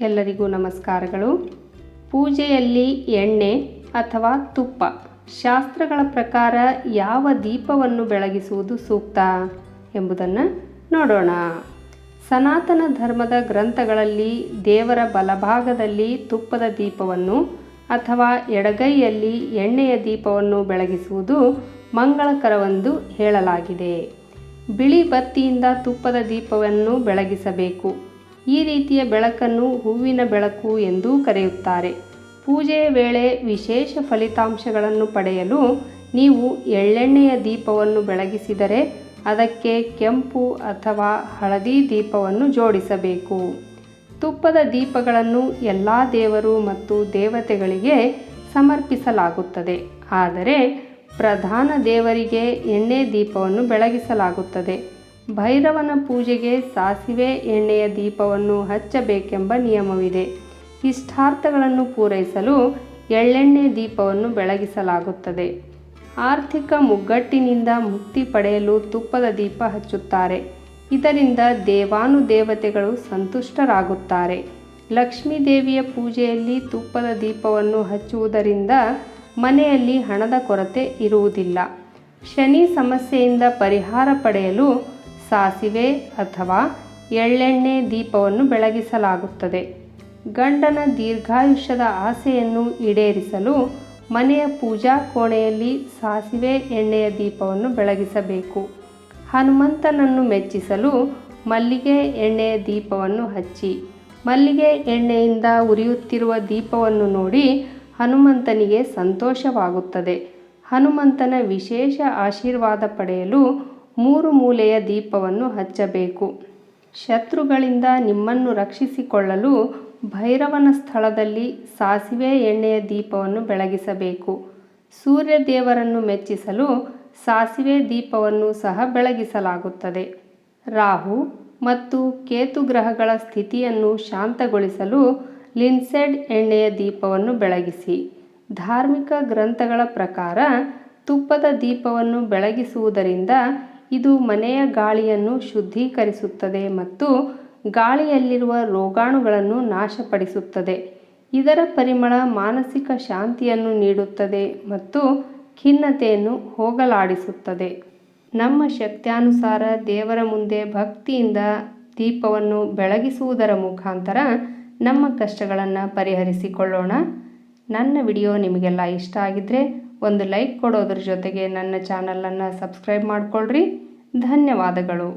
ಎಲ್ಲರಿಗೂ ನಮಸ್ಕಾರಗಳು. ಪೂಜೆಯಲ್ಲಿ ಎಣ್ಣೆ ಅಥವಾ ತುಪ್ಪ. ಶಾಸ್ತ್ರಗಳ ಪ್ರಕಾರ ಯಾವ ದೀಪವನ್ನು ಬೆಳಗಿಸುವುದು ಸೂಕ್ತ ಎಂಬುದನ್ನು ನೋಡೋಣ. ಸನಾತನ ಧರ್ಮದ ಗ್ರಂಥಗಳಲ್ಲಿ ದೇವರ ಬಲಭಾಗದಲ್ಲಿ ತುಪ್ಪದ ದೀಪವನ್ನು ಅಥವಾ ಎಡಗೈಯಲ್ಲಿ ಎಣ್ಣೆಯ ದೀಪವನ್ನು ಬೆಳಗಿಸುವುದು ಮಂಗಳಕರವೆಂದು ಹೇಳಲಾಗಿದೆ. ಬಿಳಿ ಬತ್ತಿಯಿಂದ ತುಪ್ಪದ ದೀಪವನ್ನು ಬೆಳಗಿಸಬೇಕು. ಈ ರೀತಿಯ ಬೆಳಕನ್ನು ಹೂವಿನ ಬೆಳಕು ಎಂದೂ ಕರೆಯುತ್ತಾರೆ. ಪೂಜೆಯ ವೇಳೆ ವಿಶೇಷ ಫಲಿತಾಂಶಗಳನ್ನು ಪಡೆಯಲು ನೀವು ಎಳ್ಳೆಣ್ಣೆಯ ದೀಪವನ್ನು ಬೆಳಗಿಸಿದರೆ ಅದಕ್ಕೆ ಕೆಂಪು ಅಥವಾ ಹಳದಿ ದೀಪವನ್ನು ಜೋಡಿಸಬೇಕು. ತುಪ್ಪದ ದೀಪಗಳನ್ನು ಎಲ್ಲ ದೇವರು ಮತ್ತು ದೇವತೆಗಳಿಗೆ ಸಮರ್ಪಿಸಲಾಗುತ್ತದೆ. ಆದರೆ ಪ್ರಧಾನ ದೇವರಿಗೆ ಎಣ್ಣೆ ದೀಪವನ್ನು ಬೆಳಗಿಸಲಾಗುತ್ತದೆ. ಭೈರವನ ಪೂಜೆಗೆ ಸಾಸಿವೆ ಎಣ್ಣೆಯ ದೀಪವನ್ನು ಹಚ್ಚಬೇಕೆಂಬ ನಿಯಮವಿದೆ. ಇಷ್ಟಾರ್ಥಗಳನ್ನು ಪೂರೈಸಲು ಎಳ್ಳೆಣ್ಣೆ ದೀಪವನ್ನು ಬೆಳಗಿಸಲಾಗುತ್ತದೆ. ಆರ್ಥಿಕ ಮುಗ್ಗಟ್ಟಿನಿಂದ ಮುಕ್ತಿ ಪಡೆಯಲು ತುಪ್ಪದ ದೀಪ ಹಚ್ಚುತ್ತಾರೆ. ಇದರಿಂದ ದೇವಾನುದೇವತೆಗಳು ಸಂತುಷ್ಟರಾಗುತ್ತಾರೆ. ಲಕ್ಷ್ಮೀ ದೇವಿಯ ಪೂಜೆಯಲ್ಲಿ ತುಪ್ಪದ ದೀಪವನ್ನು ಹಚ್ಚುವುದರಿಂದ ಮನೆಯಲ್ಲಿ ಹಣದ ಕೊರತೆ ಇರುವುದಿಲ್ಲ. ಶನಿ ಸಮಸ್ಯೆಯಿಂದ ಪರಿಹಾರ ಪಡೆಯಲು ಸಾಸಿವೆ ಅಥವಾ ಎಳ್ಳೆಣ್ಣೆ ದೀಪವನ್ನು ಬೆಳಗಿಸಲಾಗುತ್ತದೆ. ಗಂಡನ ದೀರ್ಘಾಯುಷ್ಯದ ಆಸೆಯನ್ನು ಈಡೇರಿಸಲು ಮನೆಯ ಪೂಜಾ ಕೋಣೆಯಲ್ಲಿ ಸಾಸಿವೆ ಎಣ್ಣೆಯ ದೀಪವನ್ನು ಬೆಳಗಿಸಬೇಕು. ಹನುಮಂತನನ್ನು ಮೆಚ್ಚಿಸಲು ಮಲ್ಲಿಗೆ ಎಣ್ಣೆಯ ದೀಪವನ್ನು ಹಚ್ಚಿ, ಮಲ್ಲಿಗೆ ಎಣ್ಣೆಯಿಂದ ಉರಿಯುತ್ತಿರುವ ದೀಪವನ್ನು ನೋಡಿ ಹನುಮಂತನಿಗೆ ಸಂತೋಷವಾಗುತ್ತದೆ. ಹನುಮಂತನ ವಿಶೇಷ ಆಶೀರ್ವಾದ ಪಡೆಯಲು ಮೂರು ಮೂಲೆಯ ದೀಪವನ್ನು ಹಚ್ಚಬೇಕು. ಶತ್ರುಗಳಿಂದ ನಿಮ್ಮನ್ನು ರಕ್ಷಿಸಿಕೊಳ್ಳಲು ಭೈರವನ ಸ್ಥಳದಲ್ಲಿ ಸಾಸಿವೆ ಎಣ್ಣೆಯ ದೀಪವನ್ನು ಬೆಳಗಿಸಬೇಕು. ಸೂರ್ಯ ದೇವರನ್ನು ಮೆಚ್ಚಿಸಲು ಸಾಸಿವೆ ದೀಪವನ್ನು ಸಹ ಬೆಳಗಿಸಲಾಗುತ್ತದೆ. ರಾಹು ಮತ್ತು ಕೇತು ಗ್ರಹಗಳ ಸ್ಥಿತಿಯನ್ನು ಶಾಂತಗೊಳಿಸಲು ಲಿನ್ಸೆಡ್ ಎಣ್ಣೆಯ ದೀಪವನ್ನು ಬೆಳಗಿಸಿ. ಧಾರ್ಮಿಕ ಗ್ರಂಥಗಳ ಪ್ರಕಾರ ತುಪ್ಪದ ದೀಪವನ್ನು ಬೆಳಗಿಸುವುದರಿಂದ ಇದು ಮನೆಯ ಗಾಳಿಯನ್ನು ಶುದ್ಧೀಕರಿಸುತ್ತದೆ ಮತ್ತು ಗಾಳಿಯಲ್ಲಿರುವ ರೋಗಾಣುಗಳನ್ನು ನಾಶಪಡಿಸುತ್ತದೆ. ಇದರ ಪರಿಮಳ ಮಾನಸಿಕ ಶಾಂತಿಯನ್ನು ನೀಡುತ್ತದೆ ಮತ್ತು ಖಿನ್ನತೆಯನ್ನು ಹೋಗಲಾಡಿಸುತ್ತದೆ. ನಮ್ಮ ಶಕ್ತ್ಯಾನುಸಾರ ದೇವರ ಮುಂದೆ ಭಕ್ತಿಯಿಂದ ದೀಪವನ್ನು ಬೆಳಗಿಸುವುದರ ಮುಖಾಂತರ ನಮ್ಮ ಕಷ್ಟಗಳನ್ನು ಪರಿಹರಿಸಿಕೊಳ್ಳೋಣ. ನನ್ನ ವಿಡಿಯೋ ನಿಮಗೆಲ್ಲ ಇಷ್ಟ ಆಗಿದ್ದರೆ ಒಂದು ಲೈಕ್ ಕೊಡೋದ್ರ ಜೊತೆಗೆ ನನ್ನ ಚಾನಲನ್ನು ಸಬ್ಸ್ಕ್ರೈಬ್ ಮಾಡಿಕೊಳ್ಳ್ರಿ ಧನ್ಯವಾದಗಳು.